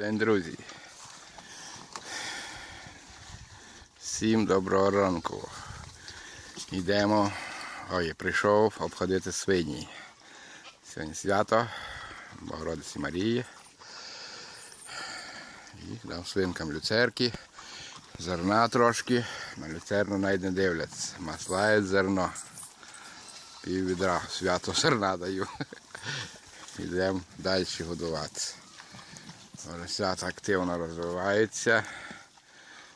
день, друзі. Всім доброго ранку. Йдемо. Ой, прийшов обходити свині. Сьогодні свято Богородиці Марії. І дам свинкам люцерки, зерна трошки. На люцерну навіть не дивляться. Маслають зерно. Пів відра свято зерна даю. Йдемо далі годуватися. Поросята активно розвиваються.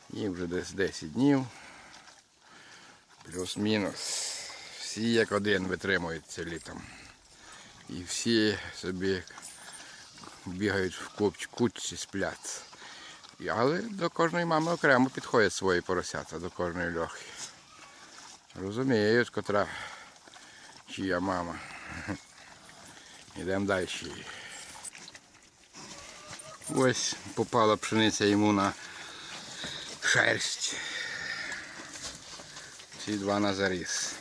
Їм вже десь 10 днів. Плюс-мінус. Всі як один витримуються літом. І всі собі бігають в куч- кучці, сплять. Але до кожної мами окремо підходять свої поросята, до кожної льохи. Розуміють, котра чия мама. Йдемо далі. Ось попала пшениця йому на шерсть. Ці два на заріз.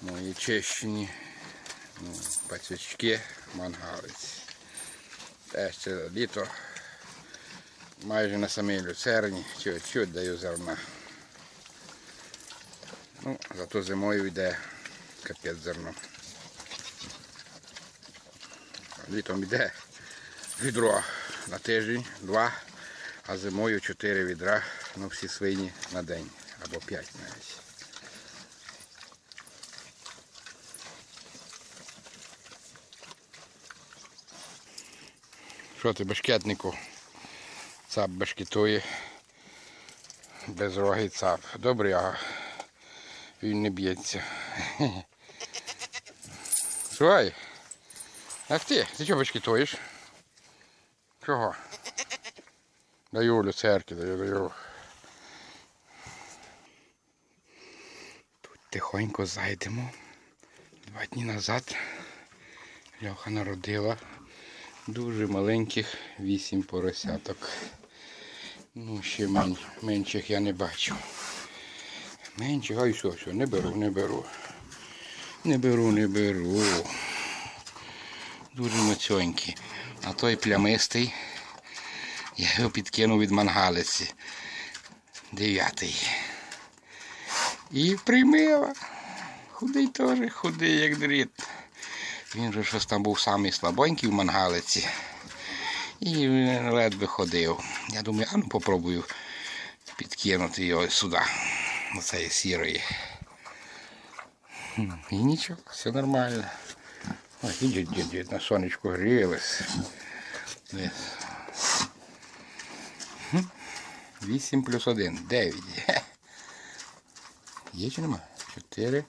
Мої чищені ну, пацючки мангалиці. Теж це літо. Майже на самій люцерні, чуть-чуть даю зерна. Ну, зато зимою йде капець зерно. Літом йде відро на тиждень, два, а зимою чотири відра, ну всі свині на день або п'ять навіть. Що ти бешкетнику? Цап бешкетує. Безрогий цап. Добрий, а він не б'ється. Слухай. Ах ти, ти чого бешкетуєш? Чого? Даю люцерки, даю, даю. Тут тихонько зайдемо. Два дні назад Льоха народила дуже маленьких вісім поросяток. Ну, ще мен, менших я не бачу. Менших, ай що, що, не беру, не беру. Не беру, не беру. Дуже мацьонькі. А той плямистий. Я його підкинув від мангалиці. Дев'ятий. І приймила. Худий теж, худий, як дріт. Він же щось там був самий слабонький в мангалиці. І він ледве ходив. Я думаю, а ну попробую підкинути його сюди, на цієї сірої. І нічого, все нормально. Ой, ідіть, дід, на сонечку грілись. Вісім плюс один. Дев'ять. Є чи нема? Чотири.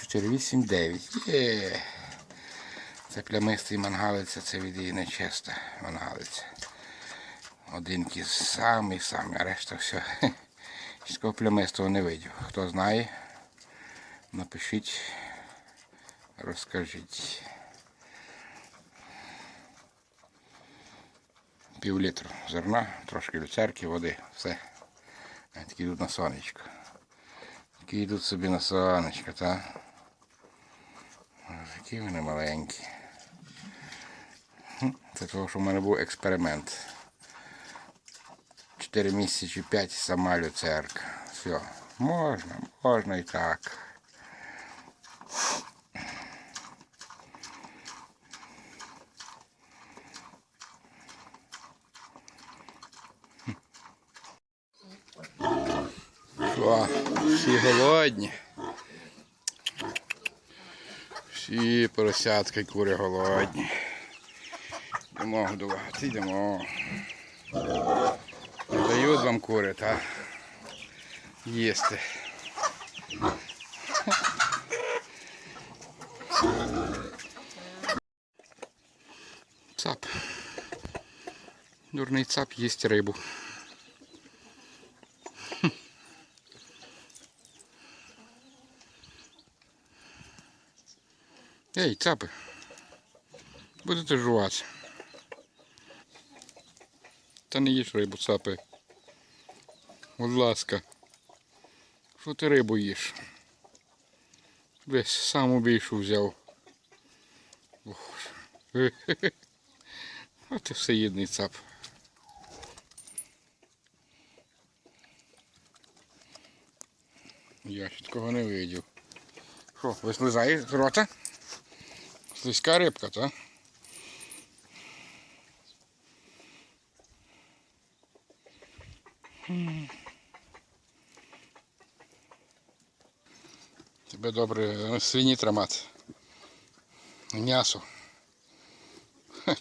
Чотири, вісім, дев'ять. Є. Це плямистий мангалиця, це від її нечиста мангалиця. Один кіз самий самий, а решта все. Такого плямистого не видів. Хто знає, напишіть, розкажіть. Пів літру зерна, трошки люцерки, води, все. Такі йдуть на сонечко. Такі йдуть собі на сонечко, так? Такі вони маленькі. Це того, що в мене був експеримент. Чотири місяці п'ять сама люцерка. Все, можна, можна і так. Що, всі голодні. Всі поросятки кури голодні. Йдемо годувати, йдемо. Дають вам кури, та їсти. Цап. Дурний цап їсть рибу. Ей, цапи. Будете жувати. Та не їж рибу, цапи. Будь ласка. Що ти рибу їш? Весь саму більшу взяв. От і всеїдний цап. Я ще такого не видів. Що, вислизає з рота? Слизька рибка, так? Тебе добре е, свині тримати. М'ясо.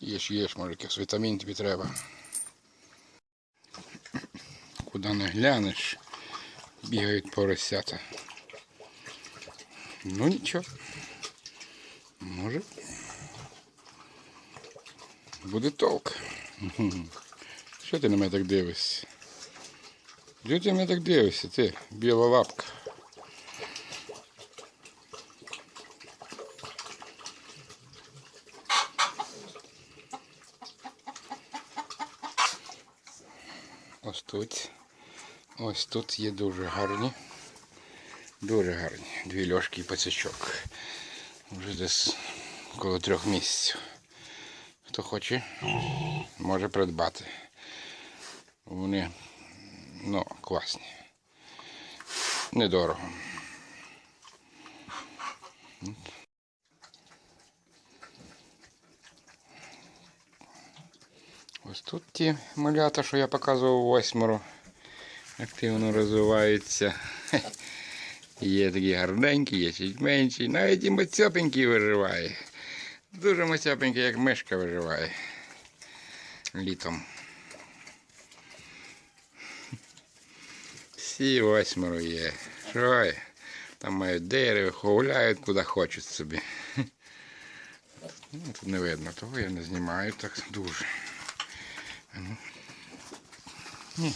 Їж, їж, може, якийсь вітамін тобі треба. Куди не глянеш, бігають поросята. Ну нічого. Може. Буде толк. Що ти на мене так дивишся? Чого ти на мене так дивишся, ти, біла лапка? Ось тут. Ось тут є дуже гарні. Дуже гарні. Дві льошки і пацючок. Вже десь коло трьох місяців. Хто хоче, може придбати. Вони ну, класні. Недорого. Ось тут ті малята, що я показував восьмеро, активно розвиваються. Є такі гарненькі, є чуть менші, навіть і мацьопенький виживає. Дуже мацьопенький, як мишка виживає літом. Всі восьмеро є. Що? Там мають дерево, гуляють куди хочуть собі. Ну, тут не видно, того я не знімаю так дуже. Ну. Ні,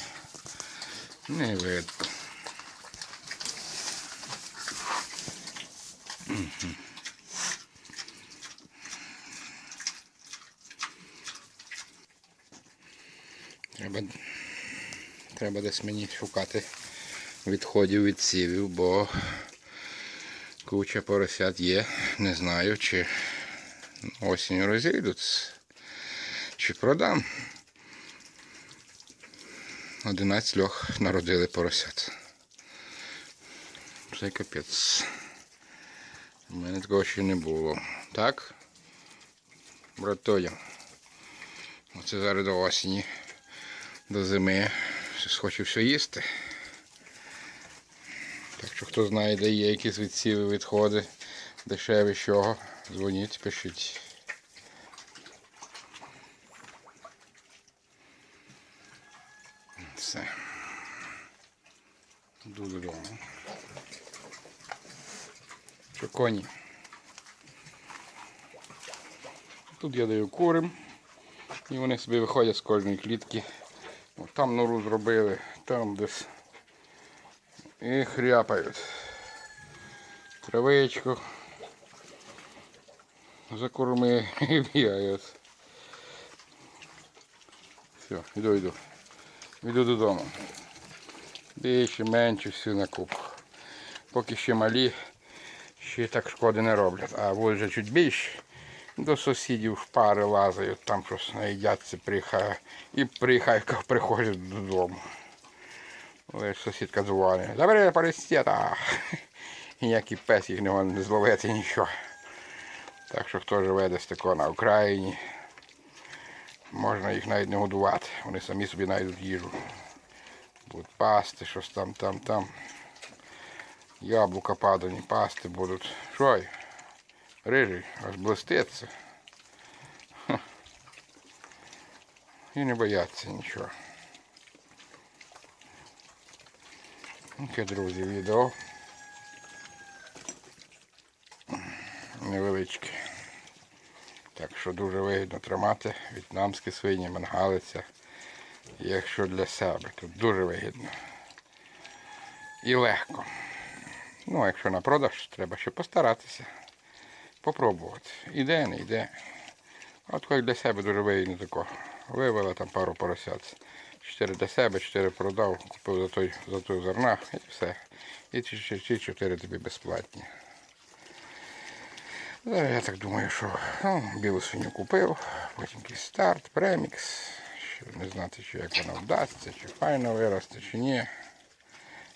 не видно. Треба, треба десь мені шукати відходів від сівів, бо куча поросят є. Не знаю, чи осінню розійдуться, чи продам. 11 льох народили поросят. Це капець. У мене такого ще не було. Так? Братоня. Оце зараз до осені, до зими. Щось хочу все їсти. Так що хто знає, де є якісь відсіви, відходи, дешеві чого, дзвоніть, пишіть. Все. Йду додому. Що коні. Тут я даю курим. І вони собі виходять з кожної клітки. От там нору зробили, там десь. І хряпають. Травичку. Закорми і бігають. Все, йду, йду. Йду додому. Більше, менше, всі на купу. Поки ще малі, ще так шкоди не роблять. А от вже чуть більше. До сусідів в пари лазають, там щось наїдяться, приїхає. І приїхають, приходять додому. Ось сусідка дзвонить. Добре, паристета. Ніякий пес їх не не зловити нічого. Так що хто живе десь тако на Україні, можна їх навіть не годувати. Вони самі собі знайдуть їжу. Будуть пасти, щось там, там, там. Яблука падані, пасти будуть. Що? Рижий, аж блиститься. І не бояться нічого. Таке, друзі, відео. Невеличке. Так що дуже вигідно тримати в'єтнамські свині, мангалиця. Якщо для себе, то дуже вигідно. І легко. Ну, а якщо на продаж, треба ще постаратися. Попробувати. Іде, не йде. От як для себе дуже вигідно тако. Вивела там пару поросят. Чотири для себе, чотири продав, купив за той, за той зерна і все. І ці, чотири тобі безплатні. Зараз я так думаю, що ну, білу свиню купив, потім якийсь старт, премікс. Ще не знати, чи як вона вдасться, чи файно виросте, чи ні.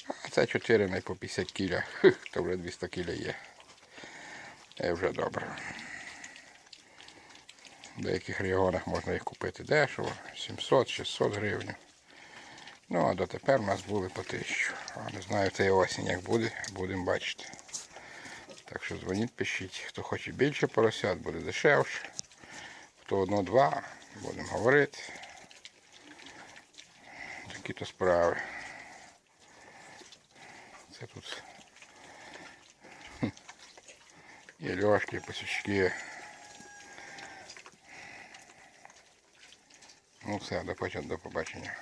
А це 4 на по 50 кіля. То вже 200 кіля є. Це вже добре. В деяких регіонах можна їх купити дешево, 700-600 гривень. Ну, а дотепер у нас були по 1000. А не знаю, цієї осінь як буде, будемо бачити. Так що дзвоніть, пишіть. Хто хоче більше поросят, буде дешевше. Хто одно-два, будемо говорити. Такі то справи. Це тут и льошки, і пасічки. Ну все, до побачення.